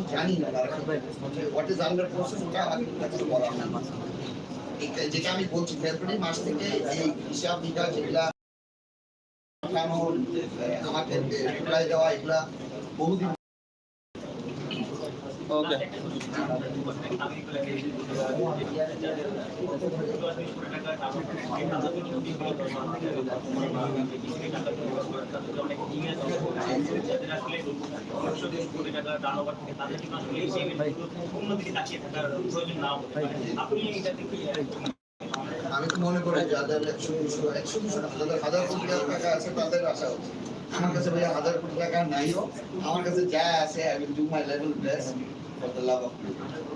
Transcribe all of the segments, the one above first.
আমি জানি না হোয়াট ইজ আন্ডার প্রসেস ওটা আমি কাছে বলা যেটা আমি বলছি, ফেব্রুয়ারি মাস থেকে এই হিসাব নিকাশ যেগুলা আমাকে দেওয়া, এগুলা বহুদিন আমি তো মনে করি যাদের একশো, দুশো একশো, দুশো যাদের হাজার কোটি টাকা আছে তাদের আশা আমার কাছে ভাইয়া হাজার কোটি টাকা নাইও। আমার কাছে যা আছে I will do my level best for love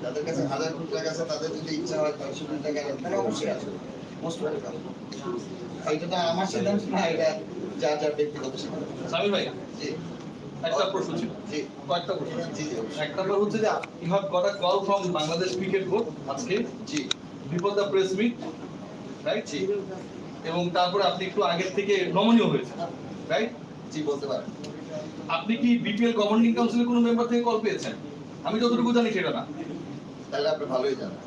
যাদের কাছে হাজার কোটি টাকা আছে তাদের যদি ইচ্ছা হয় তাহলে কোটি টাকা তাহলে অবশ্যই আছে মোস্ট ওয়েলকাম এটা তো আমার সিদ্ধান্ত না এটা যা যা ব্যক্তিগত সিদ্ধান্ত। সামির ভাই জি। একটা প্রশ্ন ছিল। জি। কয়েকটা প্রশ্ন জি জি অবশ্যই। এক নম্বর হচ্ছে যে you have got a call from Bangladesh cricket board আজকে? জি। Before the press meet right জি। এবং তারপরে আপনি একটু আগের থেকে নমনীয় হয়েছে রাইট জি বলতে পারেন। আপনি কি বিপিএল গভর্নিং কাউন্সিলের কোনো মেম্বার থেকে কল পেয়েছেন? আমি যতটুকু জানি সেটা না। তাহলে আপনি ভালোই জানেন।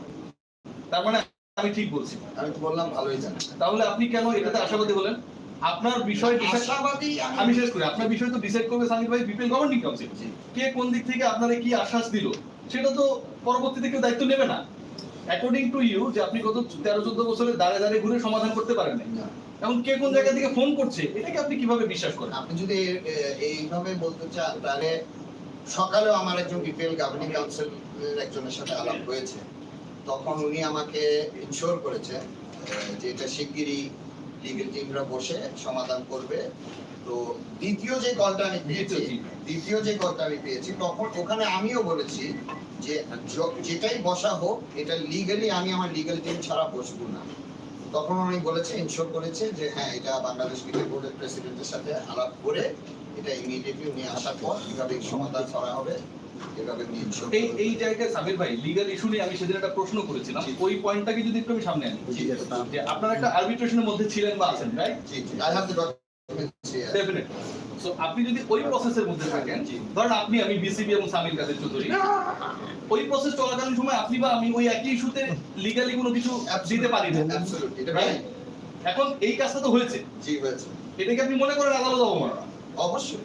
তার মানে আমি ঠিক বলছি। আমি তো বললাম ভালোই জানেন। তাহলে আপনি কেন এটাতে আশাবাদী হলেন? আপনার বিষয় আশাবাদী আমি শেষ করি। আপনার বিষয় তো ডিসাইড করবে সামির ভাই বিপিএল গভর্নিং কাউন্সিল কে কোন দিক থেকে আপনারা কি আশ্বাস দিল? সেটা তো পরবর্তীতে কেউ দায়িত্ব নেবে না। অ্যাকর্ডিং টু ইউ যে আপনি গত তেরো চোদ্দ বছরে দাঁড়ে দাঁড়িয়ে ঘুরে সমাধান করতে পারেন না। এখন কে কোন জায়গা থেকে ফোন করছে এটাকে আপনি কীভাবে বিশ্বাস করেন? আপনি যদি এইভাবে বলতে চান তাহলে সকালেও আমার একজন বিপিএল গভর্নিং কাউন্সিলের একজনের সাথে আলাপ হয়েছে। তখন উনি আমাকে ইনশোর করেছে যে এটা শিগগিরই লিগেল টিমরা বসে সমাধান করবে। তো দ্বিতীয় যে কলটা আমি পেয়েছি দ্বিতীয় যে কলটা আমি পেয়েছি তখন ওখানে আমিও বলেছি যে যেটাই বসা হোক এটা লিগালি আমি আমার লিগাল টিম ছাড়া বসবো না। তখন উনি বলেছে ইনশোর করেছে যে হ্যাঁ এটা বাংলাদেশ ক্রিকেট বোর্ডের প্রেসিডেন্টের সাথে আলাপ করে এটা ইমিডিয়েটলি উনি আসার পর কীভাবে সমাধান করা হবে এই এই জায়গায় সামির ভাই লিগাল ইস্যু নিয়ে আমি সেদিন একটা প্রশ্ন করেছিলাম। ওই পয়েন্টটাকে যদি একটু আমি সামনে আনি। যে আপনারা একটা আরবিট্রেশনের মধ্যে ছিলেন বা আছেন রাইট জি জি। I have the documents here definitely so আপনি যদি ওই প্রসেসের মধ্যে থাকেন। ধরেন আপনি আমি বিসিবি এবং সামিল কাদের চৌধুরী ওই প্রসেস চলাকালীন সময় আপনি বা আমি ওই একই ইস্যুতে লিগালি কোনো কিছু দিতে পারি না। এটা এখন এই কাজটা তো হয়েছে। জি হয়েছে। এটাকে আপনি মনে করেন আদালত অবমাননা? অবশ্যই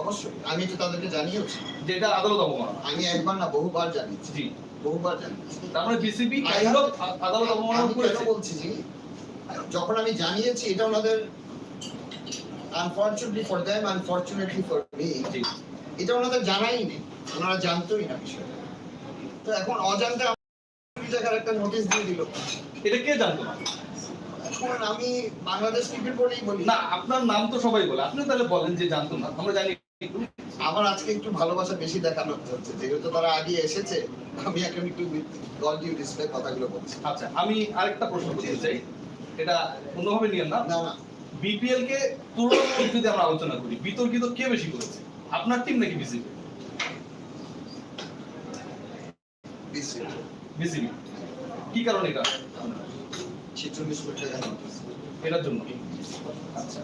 অবশ্যই। আমি তো তাদেরকে জানিয়েছি যেটা আদালত অবমাননা। আমি একবার না বহুবার জানিয়েছি। জি। বহুবার জানিয়েছি। তার মানে বিসিবি আদালত অবমাননা করেছে? বলছি জি? যখন আমি জানিয়েছি এটা ওনাদের unfortunately for them unfortunately for me এটা ওনাদের জানাই নেই ওনারা জানতোই না বিষয়টা। তো এখন অজান্তে টাকার একটা নোটিশ দিয়ে দিল। এটা কে জানতো? এখন আমি বাংলাদেশ ক্রিকেট বোর্ডেই বলি। না আপনার নাম তো সবাই বলে। আপনি তাহলে বলেন যে জানতো না। আমরা জানি। আমার আজকে একটু ভালোবাসা বেশি দেখানো হচ্ছে যেহেতু তারা আগে এসেছে আমি এখন একটু গল ডিউ ডিসপ্লে কথাগুলো বলছি। আচ্ছা আমি আরেকটা প্রশ্ন করতে চাই। এটা অন্যভাবে নিয়েন না? না না। বিপিএল কে তুলনামূলক যদি আমরা আলোচনা করি। বিতর্কিত কে বেশি করেছে? আপনার টিম নাকি বিসিবি বিসি বিসিবি কি কারণে এটা? ছেচল্লিশ কোটি টাকা এটার জন্য। আচ্ছা।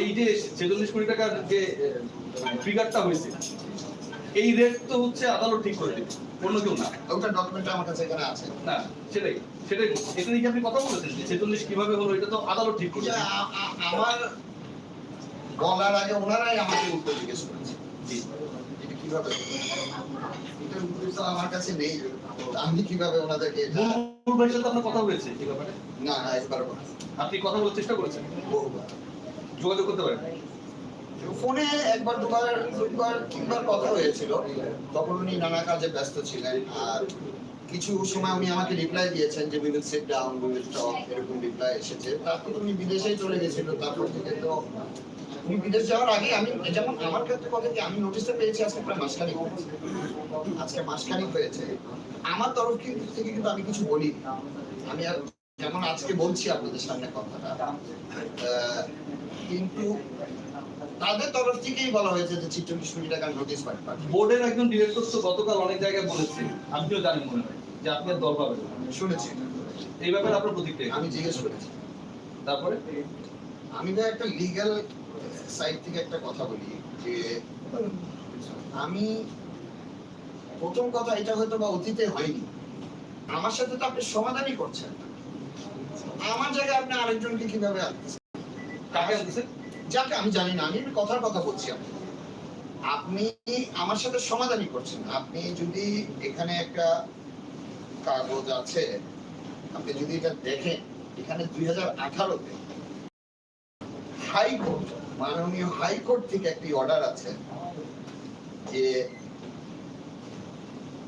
এই যে ছেচল্লিশ কোটি টাকার যে ফিগারটা হয়েছে এই রেট তো হচ্ছে আদালত ঠিক করে দেবে। অন্য কেউ না। ওটা ডকুমেন্ট আমার কাছে এখানে আছে। না সেটাই। সেটাই এটা নিয়ে আপনি কথা বলেছেন যে ছেচল্লিশ কীভাবে হলো এটা তো আদালত ঠিক করে এটা দেবে। আ- আ- আমার বলার আগে ওনারাই আমাকে উত্তর জিজ্ঞেস করেছে। এটা কীভাবে এটার উত্তর আমার কাছে নেই। আমি কীভাবে ওনাদেরকে এটা ভাইয়ের সাথে আপনার কথা হয়েছে এই ব্যাপারে? না না একবারও আপনি কথা বলার চেষ্টা করেছেন? বহুবার। যোগাযোগ করতে পারেন? ফোনে একবার দুবার দুবার তিনবার কথা হয়েছিল। তখন উনি নানা কাজে ব্যস্ত ছিলেন। আর কিছু সময় উনি আমাকে রিপ্লাই দিয়েছেন যে will sit down will talk এরকম রিপ্লাই এসেছে। তারপর উনি বিদেশেই চলে গেছিল, তারপর থেকে তো উনি বিদেশ যাওয়ার আগে আমি, যেমন আমার ক্ষেত্রে কথা কি, আমি নোটিশটা পেয়েছি আজকে প্রায় মাসখানিক আজকে মাসখানিক হয়েছে। আমার তরফ কিন্তু থেকে কিন্তু আমি কিছু বলি আমি আর যেমন আজকে বলছি আপনাদের সামনে কথাটা কিন্তু তাদের তরফ থেকেই বলা হয়েছে যে ছিচল্লিশ কোটি টাকার নোটিশ পাঠান বোর্ডের একজন ডিরেক্টর তো গতকাল অনেক জায়গায় বলেছে। আপনিও জানেন মনে হয়। যে আপনি আর দল পাবেন শুনেছি এই ব্যাপারে আপনার প্রতিক্রিয়া আমি জিজ্ঞেস করেছি। তারপরে? আমি ভাই একটা লিগ্যাল সাইড থেকে একটা কথা বলি যে আমি প্রথম কথা এটা হয়তো বা অতীতে হয়নি। আমার সাথে তো আপনি সমাধানই করছেন আমার জায়গায় আপনি আরেকজনকে কীভাবে আনতেছেন কাকে আনতেছেন? যাকে আমি জানি না আমি কথার কথা বলছি আপনি আপনি আমার সাথে সমাধানই করছেন আপনি যদি এখানে একটা কাগজ আছে আপনি যদি এটা দেখেন, এখানে দুই হাজার আঠারোতে হাইকোর্ট, মাননীয় হাইকোর্ট থেকে একটি অর্ডার আছে যে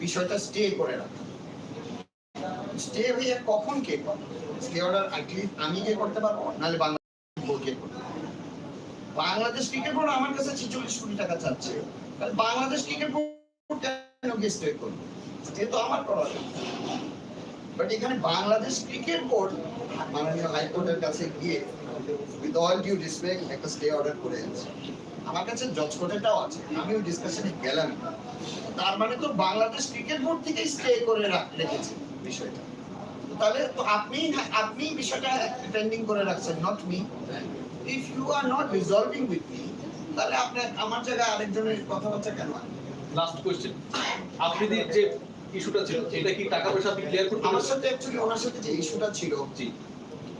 বিষয়টা স্টে করে রাখা। স্টে কখন কে স্টে অর্ডার আমি কে করতে পারব? নাহলে বাংলাদেশ কে করতে? বাংলাদেশ ক্রিকেট বোর্ড আমার কাছে ছিচল্লিশ কোটি টাকা চাচ্ছে। বাংলাদেশ ক্রিকেট বোর্ড গিয়ে স্টে করবে। আমার করা বাট এখানে বাংলাদেশ ক্রিকেট বোর্ড মাননীয় হাইকোর্টের কাছে গিয়ে উইথ অল ডিউ রেসপেক্ট একটা স্টে অর্ডার করে আছে আমার কাছে জজ কোর্টেটাও আছে। আমি ওই ডিসকাশনে গেলাম। তার মানে তো বাংলাদেশ ক্রিকেট বোর্ড থেকে স্টে করে রেখেছে বিষয়টা। তাহলে তো আপনি আপনি বিষয়টা পেন্ডিং করে রাখছেন not me if you are not resolving with me তাহলে আপনি আমার জায়গায় আরেকজনের কথাবার্তা কেন? আনবেন? লাস্ট কোশ্চেন আপনি যে ইস্যুটা ছিল এটা কি টাকা পয়সা আপনি ক্লিয়ার করতে আমার সাথে অ্যাকচুয়ালি ওনার সাথে যে ইস্যুটা ছিল জি।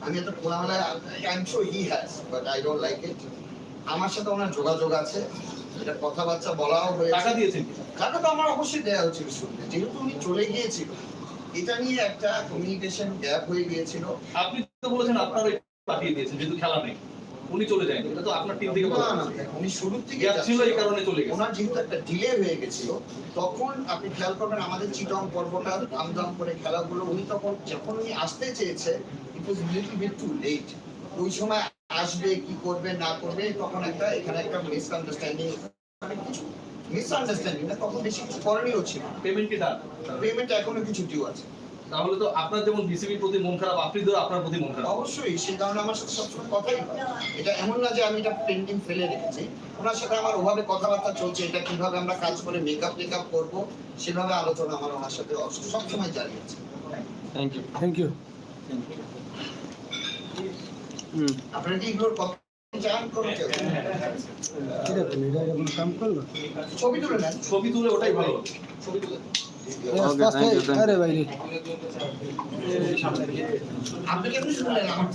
আমি এত খোলামেলা I am sure he has but I don't like it আমার সাথে ওনার যোগাযোগ আছে এটা কথাবার্তা বলাও টাকা হয়েছে দিয়েছেন কি? টাকা তো আমার অবশ্যই দেওয়া উচিত শুনতে যেহেতু উনি চলে গিয়েছিল। এটা নিয়ে একটা কমিউনিকেশন গ্যাপ হয়ে গিয়েছিল। আপনি তো বলেছেন আপনার পাঠিয়ে দিয়েছেন যেহেতু খেলা নেই। উনি চলে যায়নি। এটা তো আপনার টিম থেকে বলা উনি শুরুর থেকে ছিল এই কারণে চলে গেছে। ওনার যেহেতু একটা ডিলে হয়ে গেছিল তখন আপনি খেয়াল করবেন আমাদের চিটং পর্বটা দাম করে খেলাগুলো উনি তখন যখন উনি আসতে চেয়েছে it was little bit too late ওই সময় আসবে কি করবে না করবে তখন একটা এখানে একটা মিসআন্ডারস্ট্যান্ডিং কিছু মিসআন্ডারস্ট্যান্ডিং না তখন বেশি কিছু করণীয় ছিল পেমেন্ট কি পেমেন্ট এখনও কিছু ডিউ আছে। তাহলে তো আপনার যেমন বিসিবির প্রতি মন খারাপ আপনি তো আপনার প্রতি মন খারাপ। অবশ্যই সেই কারণে আমার সাথে সবসময় কথাই হয়। এটা এমন না যে আমি এটা পেন্ডিং ফেলে রেখেছি। ওনার সাথে আমার ওভাবে কথাবার্তা চলছে এটা কীভাবে আমরা কাজ করে মেকআপ টেকআপ করব সেভাবে আলোচনা আমার ওনার সাথে সবসময় জারি আছে থ্যাংক ইউ থ্যাংক ইউ আপনারা কি এগুলোর কথা ছবি তুলে নেন। ছবি তুলে ওটাই ভালো। ছবি তুলে আপনি কেমনি শুনলেন আমার